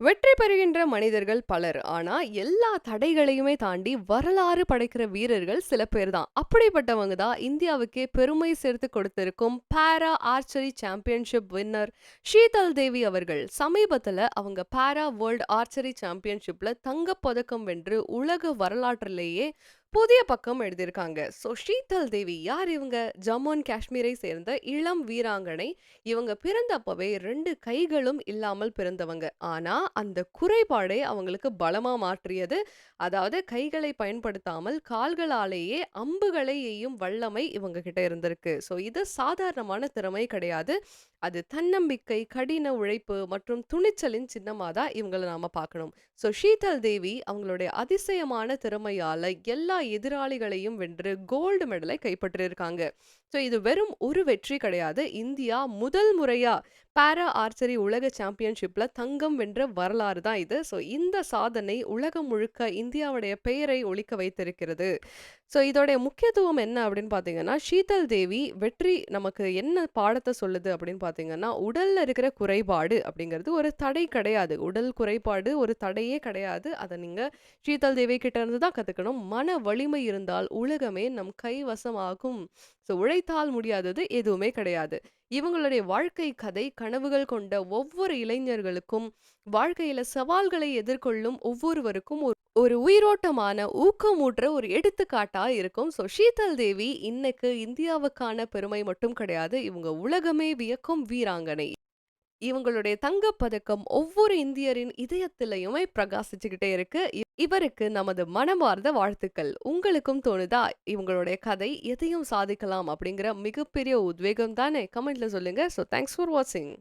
வெற்றி பெறுகின்ற மனிதர்கள் பலர். ஆனா, எல்லா தடைகளையுமே தாண்டி வரலாறு படைக்கிற வீரர்கள் சில பேர் தான். அப்படிப்பட்டவங்க தான் இந்தியாவுக்கே பெருமை சேர்த்து கொடுத்திருக்கும் para archery championship winner Sheetal Devi அவர்கள். சமீபத்துல அவங்க பாரா வேர்ல்ட் ஆர்ச்சரி சாம்பியன்ஷிப்ல தங்கப் பதக்கம் வென்று உலக வரலாற்றிலேயே புதிய பக்கம் எழுதியிருக்காங்க. ஸோ ஷீதல் தேவி யார் இவங்க? ஜம்மு அண்ட் காஷ்மீரை சேர்ந்த இளம் வீராங்கனை. இவங்க பிறந்தப்பவே ரெண்டு கைகளும் இல்லாமல் பிறந்தவங்க. ஆனா, அந்த குறைபாடே அவங்களுக்கு பலமா மாற்றியது. அதாவது கைகளை பயன்படுத்தாமல் கால்களாலேயே அம்புகளை எய்யும் வல்லமை இவங்க கிட்ட இருந்திருக்கு. ஸோ இது சாதாரணமான திறமை கிடையாது. அது தன்னம்பிக்கை, கடின உழைப்பு மற்றும் துணிச்சலின் சின்னமா தான் இவங்கள நாம பார்க்கணும். ஸோ ஷீதல் தேவி அவங்களுடைய அதிசயமான திறமையால எல்லா எதிராளிகளையும் வென்று கோல்டு மெடலை கைப்பற்றியிருக்காங்க. ஸோ இது வெறும் ஒரு வெற்றி கிடையாது. இந்தியா முதல் முறையா பாரா ஆர்ச்சரி உலக சாம்பியன்ஷிப்ல தங்கம் வென்ற வரலாறு தான் இது. ஸோ இந்த சாதனை உலகம் முழுக்க இந்தியாவுடைய பெயரை ஒழிக்க வைத்திருக்கிறது. ஸோ இதோடைய முக்கியத்துவம் என்ன அப்படின்னு பார்த்தீங்கன்னா, ஷீதல் தேவி வெற்றி நமக்கு என்ன பாடத்தை சொல்லுது அப்படின்னு பார்த்தீங்கன்னா, உடல்ல இருக்கிற குறைபாடு அப்படிங்கிறது ஒரு தடை கிடையாது. உடல் குறைபாடு ஒரு தடையே கிடையாது. அத நீங்க ஷீதல் தேவி கிட்ட இருந்து தான் கத்துக்கணும். மன வலிமை இருந்தால் உலகமே நம் கைவசமாகும். ஸோ உழைத்தால் முடியாதது எதுவுமே கிடையாது. இவங்களுடைய வாழ்க்கை கதை கனவுகள் கொண்ட ஒவ்வொரு இளைஞர்களுக்கும், வாழ்க்கையில சவால்களை எதிர்கொள்ளும் ஒவ்வொருவருக்கும் ஒரு ஒரு உயிரோட்டமான, ஊக்கமூற்ற ஒரு எடுத்துக்காட்டா இருக்கும். ஸோ ஷீதல் தேவி இன்னைக்கு இந்தியாவுக்கான பெருமை மட்டும் கிடையாது. இவங்க உலகமே வியக்கும் வீராங்கனை. இவங்களுடைய தங்கப்பதக்கம் ஒவ்வொரு இந்தியரின் இதயத்திலையுமே பிரகாசிச்சுக்கிட்டே இருக்கு. இவருக்கு நமது மனமார்ந்த வாழ்த்துக்கள். உங்களுக்கும் தோணுதா? இவங்களுடைய கதை எதையும் சாதிக்கலாம் அப்படிங்கிற மிகப்பெரிய உத்வேகம் தானே? கமெண்ட்ல சொல்லுங்க. ஸோ தேங்க்ஸ் ஃபார் வாட்சிங்.